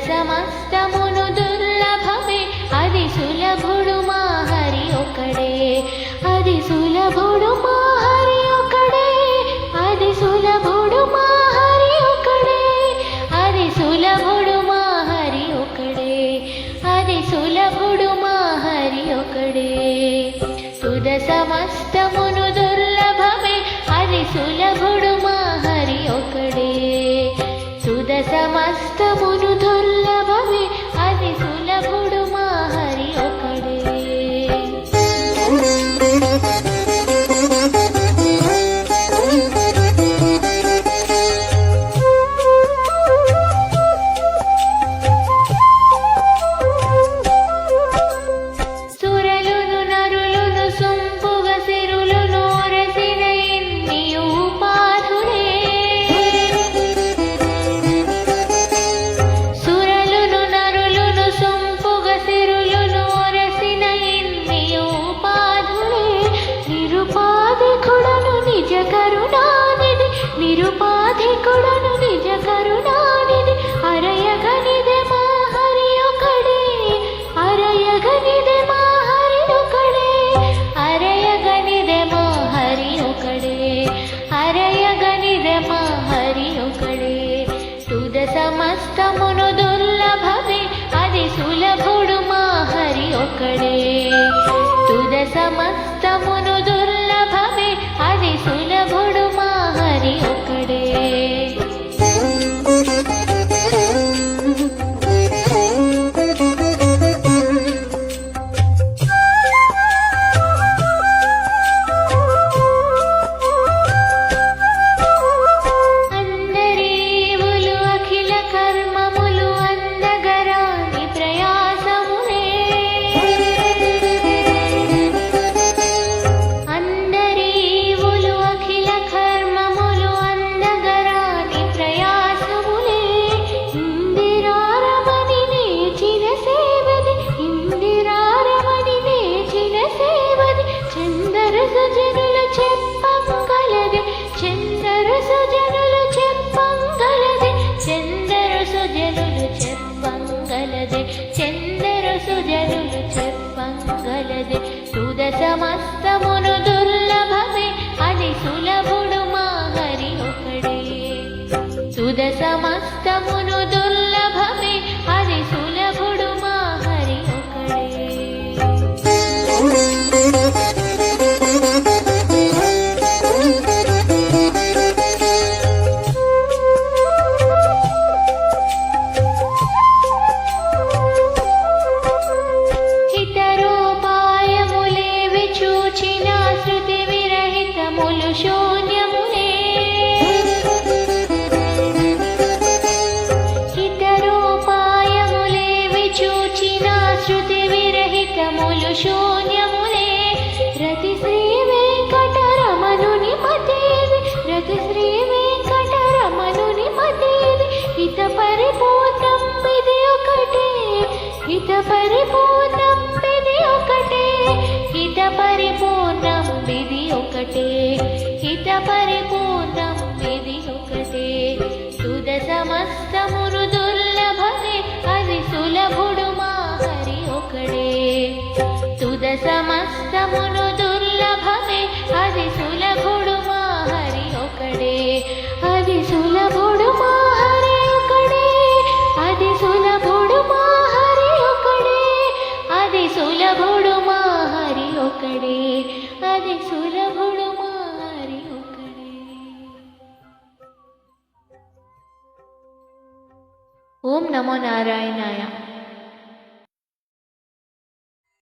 సమస్తమును దుర్లభమే. అది సులభుడు మా హరి ఒకడే అది సులభుడు మా హరి ఒకడే అది సులభుడు మా హరి ఒకడే అది సులభుడు మా హరి ఒకడే అది సులభుడు మా హరి ఒకడే సుద సమస్తమును నిరుపాధికుడను నిజ కరుణానిధి నిరుపాధికుడను నిజ కరుణానిధి అరయగనిదే మా హరి ఒకడే అరయగనిదే మా హరి ఒకడే అరయగనిదే మా హరి ఒకడే అరయగనిదే మా హరి ఒకడే తుద సమస్తమును దుర్లభమే అది సులభుడు మా హరి ఒకడే తుద సుద సమస్తమును దుర్లభమే అది సులభుడు మా హరి ఒకడే సుద సమస్తమును దుర్లభమే శూన్యములే రతి శ్రీ వెంకటరమణుని మతేది రతి శ్రీ వెంకటరమణుని మతేది హిత పరిపూర్ణం ఇది ఒకటే హిత పరిపూర్ణం ఇది ఒకటే హిత పరిపూర్ణం ఇది ఒకటే హిత పరిపూర్ణం ఇది ఒకటే సుద సమస్త సమస్తమును దుర్లభమే. అది సులభుడు మా హరి ఒకడే. అది సులభుడు మా హరి ఒకడే. అది సులభుడు మా హరి ఒకడే. అది సులభుడు మా హరి ఒకడే. అది సులభుడు మా హరి ఒకడే. ఓం నమో నారాయణాయ.